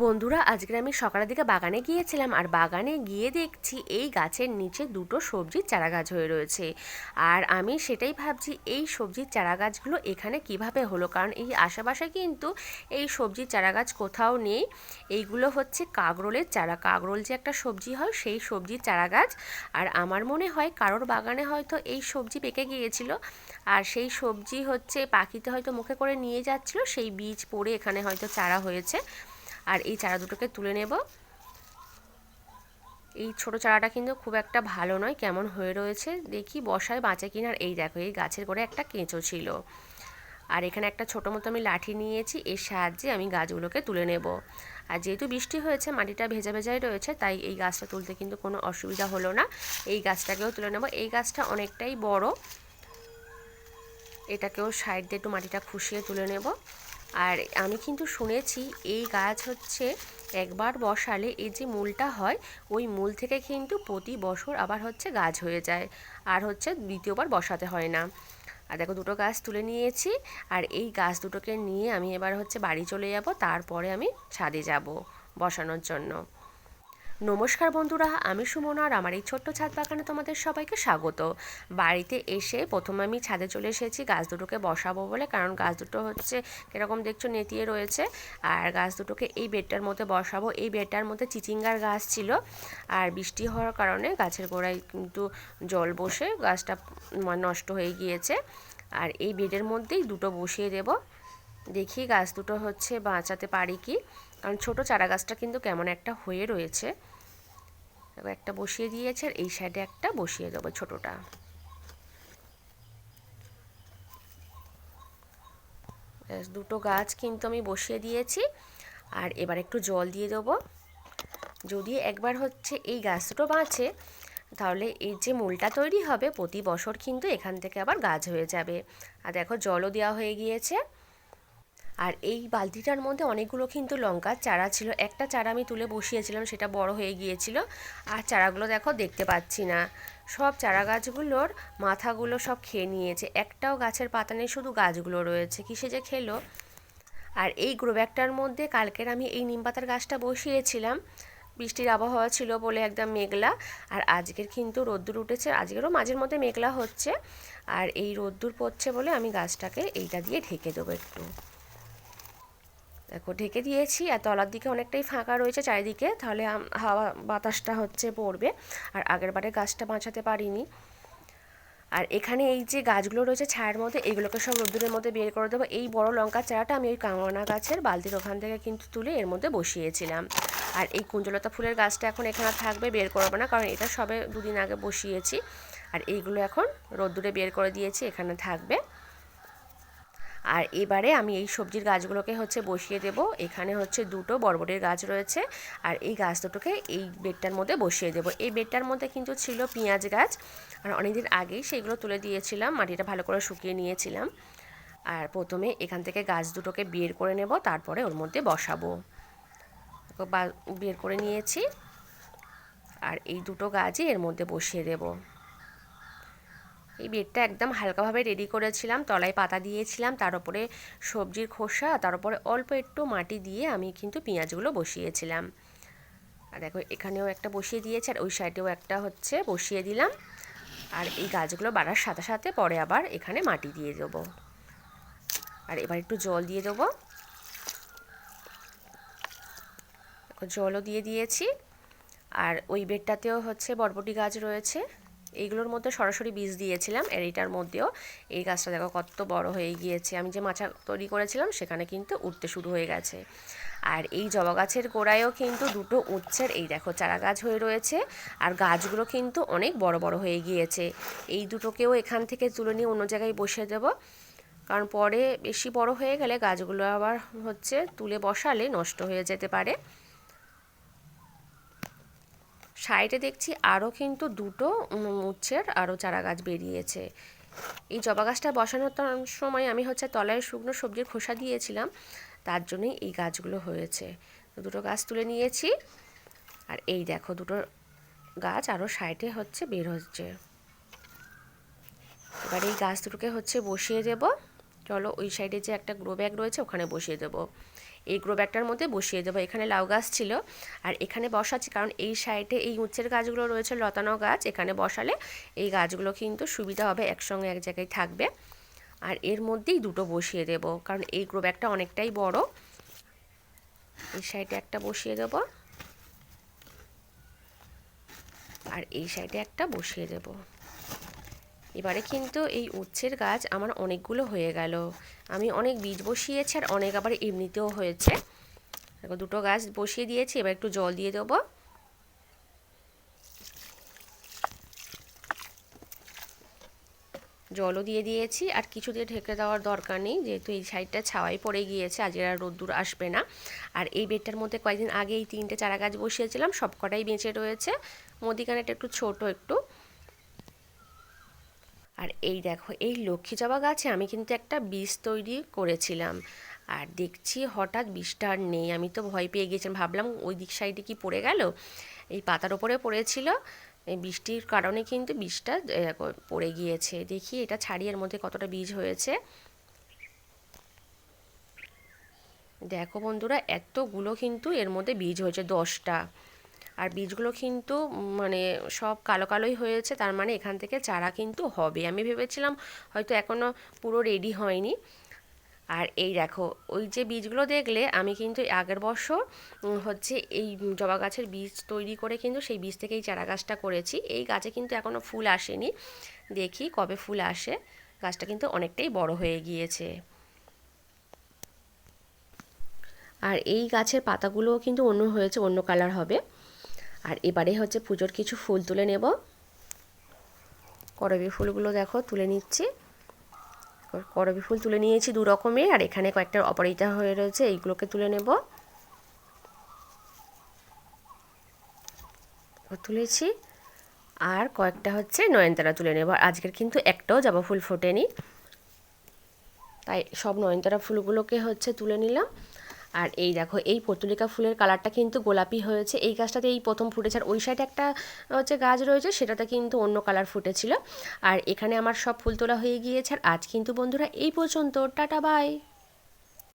বন্ধুরা আজকে আমি সকালের দিকে বাগানে গিয়েছিলাম আর বাগানে গিয়ে দেখছি এই গাছের নিচে দুটো সবজির চারা গাছ হয়ে রয়েছে। আর আমি সেটাই ভাবছি, এই সবজির চারা গাছগুলো এখানে কীভাবে হলো? কারণ এই আশেপাশে কিন্তু এই সবজির চারা গাছ কোথাও নেই। এইগুলো হচ্ছে কাগরোলের চারা। কাগরোল যে একটা সবজি হয়, সেই সবজির চারা গাছ আর আমার মনে হয় কারোর বাগানে হয়তো এই সবজি পেকে গিয়েছিল। আর সেই সবজি হচ্ছে পাখিতে হয়তো মুখে করে নিয়ে যাচ্ছিল, সেই বীজ পড়ে এখানে হয়তো চারা হয়েছে। আর এই চারা দুটোকে তুলে নেব। এই ছোট চারাটা কিন্তু খুব একটা ভালো নয়, কেমন হয়ে রয়েছে দেখি বসায় বাঁচে কিনা। আর এই দেখো, এই গাছের গোড়ে একটা কেঁচো ছিল। আর এখানে একটা ছোটো মতো আমি লাঠি নিয়েছি, এর সাহায্যে আমি গাছগুলোকে তুলে নেব। আর যেহেতু বৃষ্টি হয়েছে, মাটিটা ভেজা ভেজাই রয়েছে, তাই এই গাছটা তুলতে কিন্তু কোনো অসুবিধা হলো না। এই গাছটাকেও তুলে নেব। এই গাছটা অনেকটাই বড় এটাকেও সাইড দিয়ে একটু মাটিটা খুশিয়ে তুলে নেব। আর আমি কিন্তু শুনেছি এই গাছ হচ্ছে একবার বসালে এই যে মূলটা হয়, ওই মূল থেকে কিন্তু প্রতি বছর আবার হচ্ছে গাছ হয়ে যায়, আর হচ্ছে দ্বিতীয়বার বসাতে হয় না। আর দেখো দুটো গাছ তুলে নিয়েছি, আর এই গাছ দুটোকে নিয়ে আমি এবার হচ্ছে বাড়ি চলে যাব, তারপরে আমি ছাদে যাব বসানোর জন্য। নমস্কার বন্ধুরা, আমি সুমন আর আমার এই ছোট্ট ছাদ বাগানে তোমাদের সবাইকে স্বাগত। বাড়িতে এসে প্রথমে আমি ছাদে চলে এসেছি, গাছ দুটোকে বসাবো বলে, কারণ গাছ দুটো হচ্ছে কীরকম দেখছ নেতিয়ে রয়েছে। আর গাছ দুটোকে এই বেডটার মধ্যে বসাবো। এই বেডটার মধ্যে চিচিঙ্গার গাছ ছিল, আর বৃষ্টি হওয়ার কারণে গাছের গোড়ায় কিন্তু জল বসে গাছটা নষ্ট হয়ে গিয়েছে। আর এই বেডের মধ্যেই দুটো বসিয়ে দেব। দেখি গাছ দুটো হচ্ছে বাঁচাতে পারি কি? কারণ ছোট চারা গাছটা কিন্তু কেমন একটা হয়ে রয়েছে। একটা বসিয়ে দিয়েছে, আর এই সাইডে একটা বসিয়ে দেবো ছোটোটা। দুটো গাছ কিন্তু আমি বসিয়ে দিয়েছি, আর এবার একটু জল দিয়ে দেবো। যদি একবার হচ্ছে এই গাছ দুটো বাঁচে, তাহলে এই যে মূলটা তৈরি হবে, প্রতি বছর কিন্তু এখান থেকে আবার গাছ হয়ে যাবে। আর দেখো জলও দেওয়া হয়ে গিয়েছে। আর এই বালতিটার মধ্যে অনেকগুলো কিন্তু লঙ্কার চারা ছিল। একটা চারা আমি তুলে বসিয়েছিলাম, সেটা বড় হয়ে গিয়েছিল। আর চারাগুলো দেখো, দেখতে পাচ্ছি না। সব চারা গাছগুলোর মাথাগুলো সব খেয়ে নিয়েছে। একটাও গাছের পাতা নেই, শুধু গাছগুলো রয়েছে। কিসে যে খেলো? আর এই গ্রো ব্যাগটার মধ্যে কালকের আমি এই নিম পাতার গাছটা বসিয়েছিলাম। বৃষ্টির আবহাওয়া ছিল বলে একদম মেঘলা। আর আজকের কিন্তু রোদ্দুর উঠেছে। আজকেরও মাঝের মধ্যে মেঘলা হচ্ছে। আর এই রোদ্দুর পড়ছে বলে আমি গাছটাকে এইটা দিয়ে ঢেকে দেবো একটু। দেখো, ঢেকে দিয়েছি আর তলার দিকে অনেকটাই ফাঁকা রয়েছে চারিদিকে, তাহলে হাওয়া বাতাসটা হচ্ছে পড়বে। আর আগের বারে গাছটা বাঁচাতে পারিনি। আর এখানে এই যে গাছগুলো রয়েছে ছায়ার মধ্যে এইগুলোকে সব রোদ্দুরের মধ্যে বের করে দেবো। এই বড় লঙ্কার চারাটা আমি ওই কামনা গাছের বালতির ওখান থেকে কিন্তু তুলে এর মধ্যে বসিয়েছিলাম। আর এই কুঞ্জলতা ফুলের গাছটা এখন এখানে থাকবে, বের করব না, কারণ এটা সবে দুদিন আগে বসিয়েছি। আর এইগুলো এখন রোদ্দুরে বের করে দিয়েছি, এখানে থাকবে। আর এবারে আমি এই সবজির গাছগুলোকে হচ্ছে বসিয়ে দেব। এখানে হচ্ছে দুটো বরবটির গাছ রয়েছে আর এই গাছ দুটোকে এই বেডটার মধ্যে বসিয়ে দেব। এই বেডটার মধ্যে কিন্তু ছিল পেঁয়াজ গাছ আর অনেকদিন আগেই সেইগুলো তুলে দিয়েছিলাম, মাটিটা ভালো করে শুকিয়ে নিয়েছিলাম। আর প্রথমে এখান থেকে গাছ দুটোকে বের করে নেব, তারপরে ওর মধ্যে বসাবো। বের করে নিয়েছি। আর এই দুটো গাছই এর মধ্যে বসিয়ে দেবো। এই বেডটা একদম হালকাভাবে রেডি করেছিলাম, তলায় পাতা দিয়েছিলাম, তার উপরে সবজির খোসা, তার উপরে অল্প একটু মাটি দিয়ে আমি কিন্তু পেঁয়াজগুলো বসিয়েছিলাম। আর দেখো, এখানেও একটা বসিয়ে দিয়েছে, আর ওই সাইডেও একটা হচ্ছে বসিয়ে দিলাম। আর এই গাছগুলো বাড়ার সাথে সাথে পরে আবার এখানে মাটি দিয়ে দেবো। আর এবার একটু জল দিয়ে দেবো। জলও দিয়ে দিয়েছি। আর ওই বেডটাতেও হচ্ছে বরবটি গাছ রয়েছে। এইগুলোর মধ্যে সরাসরি বীজ দিয়েছিলাম, আর মধ্যেও এই গাছটা দেখো কত বড় হয়ে গিয়েছে। আমি যে মাচা তৈরি করেছিলাম, সেখানে কিন্তু উঠতে শুরু হয়ে গেছে। আর এই জবা গাছের গোড়ায়ও কিন্তু দুটো উচ্ছের এই দেখো চারা গাছ হয়ে রয়েছে, আর গাছগুলো কিন্তু অনেক বড় বড় হয়ে গিয়েছে। এই দুটোকেও এখান থেকে তুলে নিয়ে অন্য জায়গায় বসিয়ে দেবো। কারণ পরে বেশি বড় হয়ে গেলে গাছগুলো আবার হচ্ছে তুলে বসালে নষ্ট হয়ে যেতে পারে। সাইডে দেখছি আরও কিন্তু দুটো উচ্ছের আরও চারা গাছ বেরিয়েছে। এই জবা গাছটা বসানোর সময় আমি হচ্ছে তলায় শুকনো সবজির খোসা দিয়েছিলাম, তার জন্যই এই গাছগুলো হয়েছে। দুটো গাছ তুলে নিয়েছি, আর এই দেখো দুটো গাছ আরও সাইডে হচ্ছে বের হচ্ছে। এবার এই গাছ দুটোকে হচ্ছে বসিয়ে দেব। চলো ওই সাইডে যে একটা গ্রো ব্যাগ রয়েছে ওখানে বসিয়ে দেবো। এই গ্রো ব্যাগটার মধ্যে বসিয়ে দেবো। এখানে লাউ গাছ ছিল। আর এখানে বসাচ্ছি, কারণ এই সাইডে এই উচ্ছের গাছগুলো রয়েছে, লতানো গাছ। এখানে বসালে এই গাছগুলো কিন্তু সুবিধা হবে, একসঙ্গে এক জায়গায় থাকবে। আর এর মধ্যেই দুটো বসিয়ে দেব, কারণ এই গ্রো ব্যাগটা অনেকটাই বড়। এই সাইডে একটা বসিয়ে দেবো। আর এই সাইডে একটা বসিয়ে দেব। এবারে কিন্তু এই উচ্ছের গাছ আমার অনেকগুলো হয়ে গেল। আমি অনেক বীজ বসিয়েছি আর অনেক আবার এমনিতেও হয়েছে। দুটো গাছ বসিয়ে দিয়েছি, এবার একটু জল দিয়ে দেবো। জলও দিয়ে দিয়েছি আর কিছু দিয়ে ঢেকে দেওয়ার দরকার নেই, যেহেতু এই সাইডটা ছাওয়াই পড়ে গিয়েছে আজকে আর রোদ্দুর আসবে না। আর এই বেডটার মধ্যে কয়েকদিন আগে এই তিনটে চারা গাছ বসিয়েছিলাম সব কটাই বেঁচে রয়েছে। মদিখানেটা একটু ছোট একটু। আর এই দেখো, এই লক্ষ্মী জবা গাছে আমি কিন্তু একটা বীজ তৈরি করেছিলাম। আর দেখছি হঠাৎ বীজটা আর নেই, আমি তো ভয় পেয়ে গেছিলাম ভাবলাম ওই দিক সাইডে কি পড়ে গেল? এই পাতার ওপরে পড়েছিল, এই বৃষ্টির কারণে কিন্তু বীজটা পড়ে গিয়েছে। দেখি এটা ছাড়িয়ে এর মধ্যে কতটা বীজ হয়েছে। দেখো বন্ধুরা, এতগুলো কিন্তু এর মধ্যে বীজ হয়েছে, দশটা। আর বীজগুলো কিন্তু মানে সব কালো কালোই হয়েছে, তার মানে এখান থেকে চারা কিন্তু হবে। আমি ভেবেছিলাম হয়তো এখনও পুরো রেডি হয়নি। আর এই দেখো, ওই যে বীজগুলো দেখলে আমি কিন্তু আগের বছর হচ্ছে এই জবা গাছের বীজ তৈরি করে কিন্তু সেই বীজ থেকেই চারা গাছটা করেছি। এই গাছে কিন্তু এখনও ফুল আসেনি। দেখি কবে ফুল আসে। গাছটা কিন্তু অনেকটাই বড় হয়ে গিয়েছে। আর এই গাছের পাতাগুলোও কিন্তু অন্য হয়েছে, অন্য কালার হবে। আর এবারে হচ্ছে পুজোর কিছু ফুল তুলে নেব। করবি ফুলগুলো দেখো, তুলে নিচ্ছি। করবি ফুল তুলে নিয়েছি দু রকমের, আর এখানে কয়েকটা অপরিতা হয়ে রয়েছে, এইগুলোকে তুলে নেব। তুলেছি। আর কয়েকটা হচ্ছে নয়নতারা তুলে নেব। আজকের কিন্তু একটাও জবা ফুল ফোটেনি। তাই সব নয়নতারা ফুলগুলোকে হচ্ছে তুলে নিলাম। আর এই দেখো, এই পর্তুলিকা ফুলের কালারটা কিন্তু গোলাপি হয়েছে। এই গাছটাতে এই প্রথম ফুটেছে, আর ওই সাইডে একটা, হচ্ছে গাছ রয়েছে, সেটাতে কিন্তু অন্য কালার ফুটেছিল। আর এখানে আমার সব ফুল তোলা হয়ে গিয়েছে, আর আজ কিন্তু বন্ধুরা এই পর্যন্ত, টাটা বাই